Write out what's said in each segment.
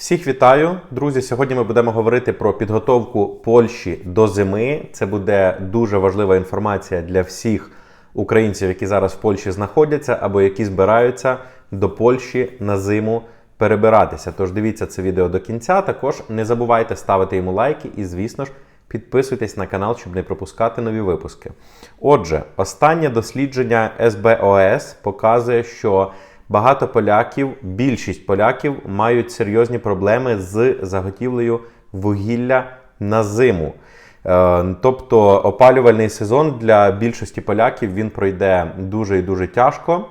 Всіх вітаю, друзі. Сьогодні ми будемо говорити про підготовку Польщі до зими. Це буде дуже важлива інформація для всіх українців, які зараз в Польщі знаходяться або які збираються до Польщі на зиму перебиратися. Тож дивіться це відео до кінця. Також не забувайте ставити йому лайки і, звісно ж, підписуйтесь на канал, щоб не пропускати нові випуски. Отже, останнє дослідження СБОС показує, що Багато поляків, більшість поляків мають серйозні проблеми з заготівлею вугілля на зиму. Е, Тобто опалювальний сезон для більшості поляків він пройде дуже і дуже тяжко.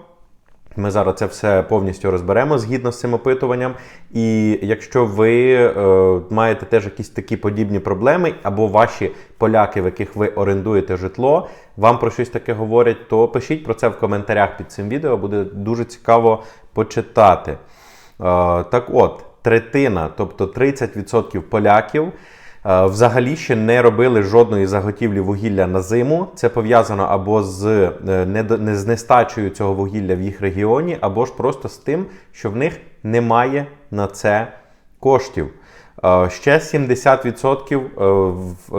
Ми зараз це все повністю розберемо згідно з цим опитуванням. І якщо ви е, маєте теж якісь такі подібні проблеми, або ваші поляки, в яких ви орендуєте житло, вам про щось таке говорять, то пишіть про це в коментарях під цим відео, буде дуже цікаво почитати. Е, так от, третина, тобто 30% поляків. Е, Взагалі ще не робили жодної заготівлі вугілля на зиму. Це пов'язано або з е, з нестачею цього вугілля в їх регіоні, або ж просто з тим, що в них немає на це коштів. Е, Ще 70%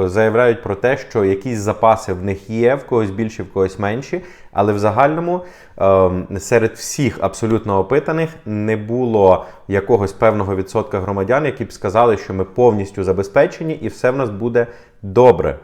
е, заявляють про те, що якісь запаси в них є, в когось більші, в когось менші, але в загальному е, серед всіх абсолютно опитаних не було якогось певного відсотка громадян, які б сказали, що ми повністю забезпечені і все в нас буде добре.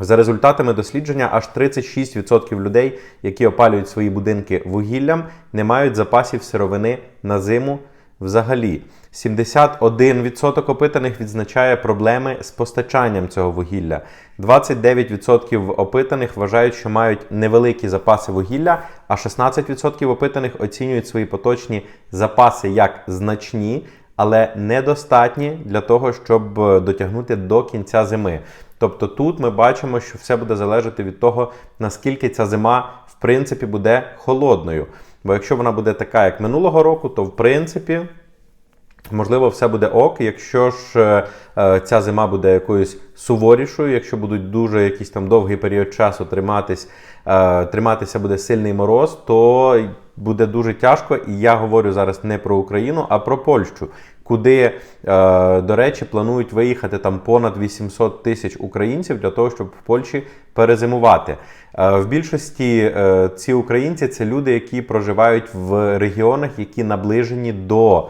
За результатами дослідження, аж 36% людей, які опалюють свої будинки вугіллям, не мають запасів сировини на зиму взагалі. 71% опитаних відзначає проблеми з постачанням цього вугілля. 29% опитаних вважають, що мають невеликі запаси вугілля, а 16% опитаних оцінюють свої поточні запаси як значні, але недостатні для того, щоб е, дотягнути до кінця зими. Тобто тут ми бачимо, що все буде залежати від того, наскільки ця зима в принципі буде холодною. Бо якщо вона буде така, як минулого року, то в принципі. Можливо, все буде ок. Якщо ж е, е, ця зима буде якоюсь суворішою, якщо будуть дуже якийсь там довгий період часу триматись, е, триматися буде сильний мороз, то буде дуже тяжко. І я говорю зараз не про Україну, а про Польщу, куди, е, до речі, планують виїхати там понад 800 тисяч українців для того, щоб в Польщі перезимувати. Е, В більшості е, ці українці це люди, які проживають в регіонах, які наближені до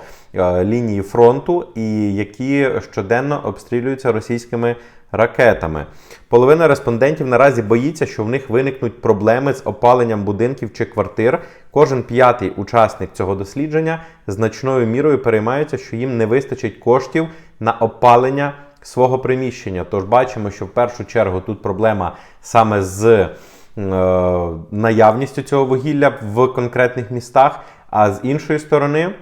лінії фронту і які щоденно обстрілюються російськими ракетами. Половина респондентів наразі боїться, що в них виникнуть проблеми з опаленням будинків чи квартир. Кожен п'ятий учасник цього дослідження значною мірою переймається, що їм не вистачить коштів на опалення свого приміщення. Тож бачимо, що в першу чергу тут проблема саме з е, наявністю цього вугілля в конкретних містах, а з іншої сторони.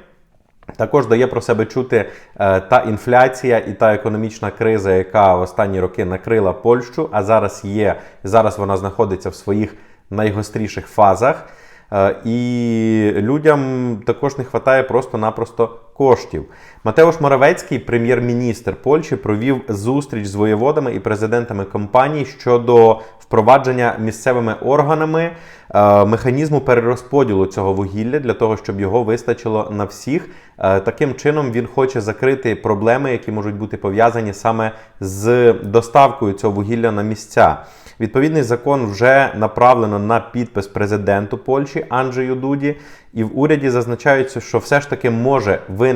Також дає про себе чути е, та інфляція і та економічна криза, яка в останні роки накрила Польщу, а зараз є зараз вона знаходиться в своїх найгостріших фазах. Е, і людям також не вистачає просто-напросто коштів. Матеуш Моравецький, прем'єр-міністр Польщі, провів зустріч з воєводами і президентами компаній щодо впровадження місцевими органами е, механізму перерозподілу цього вугілля для того, щоб його вистачило на всіх. Е, Таким чином він хоче закрити проблеми, які можуть бути пов'язані саме з доставкою цього вугілля на місця. Відповідний закон вже направлено на підпис президенту Польщі Анджею Дуді, і в уряді зазначається, що все ж таки може виникнути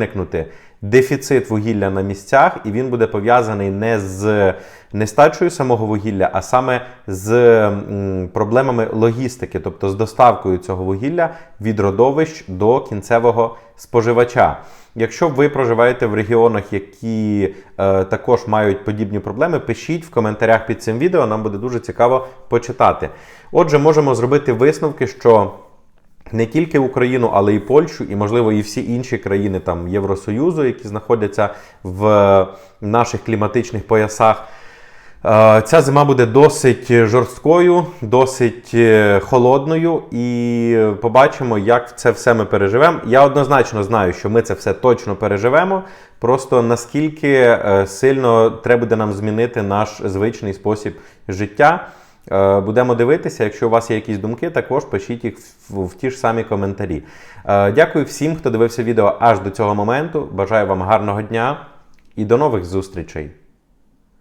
дефіцит вугілля на місцях, і він буде пов'язаний не з нестачею самого вугілля, а саме з проблемами логістики, тобто з доставкою цього вугілля від родовищ до кінцевого споживача. Якщо ви проживаєте в регіонах, які е, також мають подібні проблеми, пишіть в коментарях під цим відео, нам буде дуже цікаво почитати. Отже, можемо зробити висновки, що не тільки Україну, але і Польщу, і, можливо, і всі інші країни там Євросоюзу, які знаходяться в наших кліматичних поясах. Е, Ця зима буде досить жорсткою, досить е, холодною, і побачимо, як це все ми переживемо. Я однозначно знаю, що ми це все точно переживемо. Просто наскільки е, сильно треба буде нам змінити наш звичний спосіб життя. Е, Будемо дивитися. Якщо у вас є якісь думки, також пишіть їх в, ті ж самі коментарі. Е, Дякую всім, хто дивився відео аж до цього моменту. Бажаю вам гарного дня і до нових зустрічей!